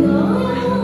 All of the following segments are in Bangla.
Senhor.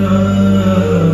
oh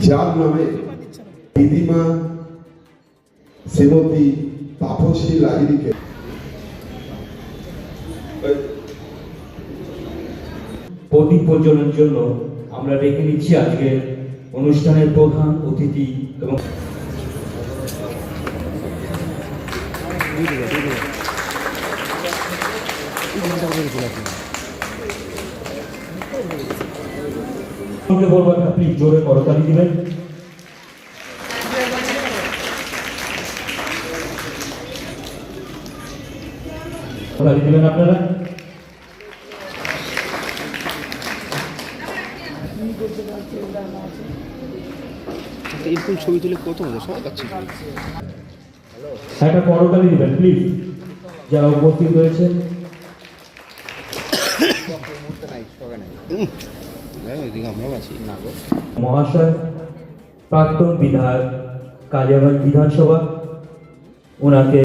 যার নামে দিদিমা শ্রীমতী তাপসী লাহিড়িকে প্রদীপ প্রজ্বলনের জন্য আমরা রেখে নিচ্ছি আজকের অনুষ্ঠানের প্রধান অতিথি এবং সঙ্গে বলব একটা প্লিজ জোরে করতালি দিবেন। করতালি দিবেন আপনারা? এরকম ছবি তুলে কত মজা সবাই পাচ্ছি একটা করতালি দিবেন প্লিজ যারা উপস্থিত না মহাশয় প্রাক্তন বিধায়ক কালিয়াগঞ্জ বিধানসভা ওনাকে